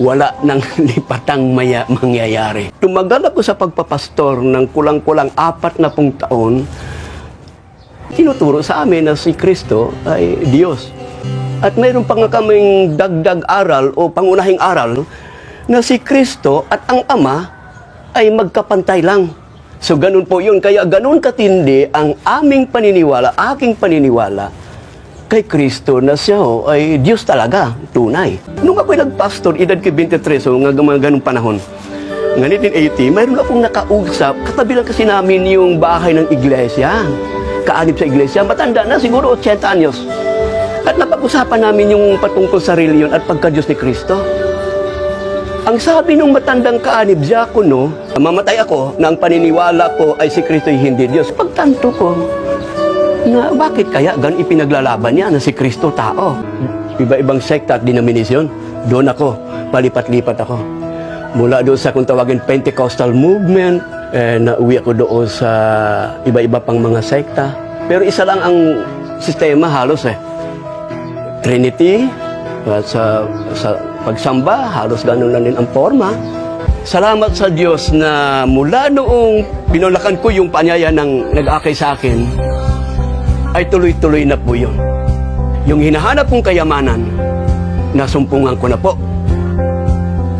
wala nang lipatang maya mangyayari. Tumagal ako sa pagpapastor ng kulang-kulang apat na pung taon, tinuturo sa amin na si Kristo ay Diyos. At mayroon pa nga kaming dagdag aral o pangunahing aral na si Kristo at ang Ama ay magkapantay lang. So ganun po yun. Kaya ganun katindi ang aming paniniwala, aking paniniwala kay Kristo na siya ho, ay Diyos talaga, tunay. Nung ako'y nagpastor, edad ko 23, so nga mga ganung panahon, nga 1980, mayroon akong nakausap, katabi lang kasi namin yung bahay ng iglesia. Kaanib sa iglesia, matanda na, siguro 80 anyos. At napag-usapan namin yung patungkol sa reliyon at pagka-Diyos ni Kristo. Ang sabi ng matandang kaanib, diakono, mamatay ako na ang paniniwala ko ay si Kristo ay hindi Diyos. Pagtanto ko, na bakit kaya gan ipinaglalaban niya na si Kristo tao? Iba-ibang sekta at denominasyon. Doon ako, palipat-lipat ako. Mula doon sa kung tawagin Pentecostal movement, eh, nauwi ako doon sa iba-iba pang mga sekta. Pero isa lang ang sistema halos eh. Trinity, at sa, sa pagsamba, halos ganun lang din ang forma. Salamat sa Diyos na mula noong pinulakan ko yung panyaya ng nag-akay sa akin, ay tuloy-tuloy na po yun. Yung hinahanap kong kayamanan, nasumpungan ko na po.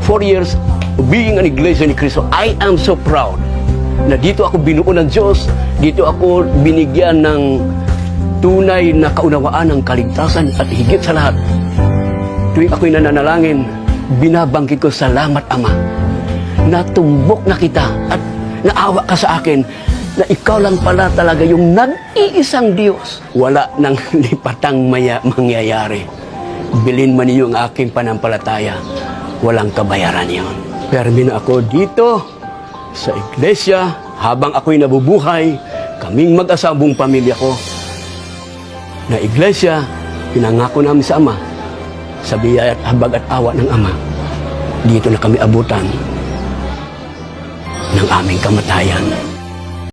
Four years of being an iglesia ni Cristo, I am so proud na dito ako binuo ng Diyos, dito ako binigyan ng tunay na kaunawaan ng kaligtasan at higit sa lahat. Tuwing ako'y nananalangin, binabangkit ko salamat Ama na tumbok na kita at naawa ka sa akin na ikaw lang pala talaga yung nag-iisang Diyos. Wala nang lipatang maya mangyayari. Bilin man niyo ang aking panampalataya. Walang kabayaran yon. Permi ako dito sa iglesia habang ako'y nabubuhay, kaming mag-asabong pamilya ko. Na iglesia, pinangako namin sa Ama, sa biyaya at habag at awa ng Ama. Dito na kami abutan ng aming kamatayan.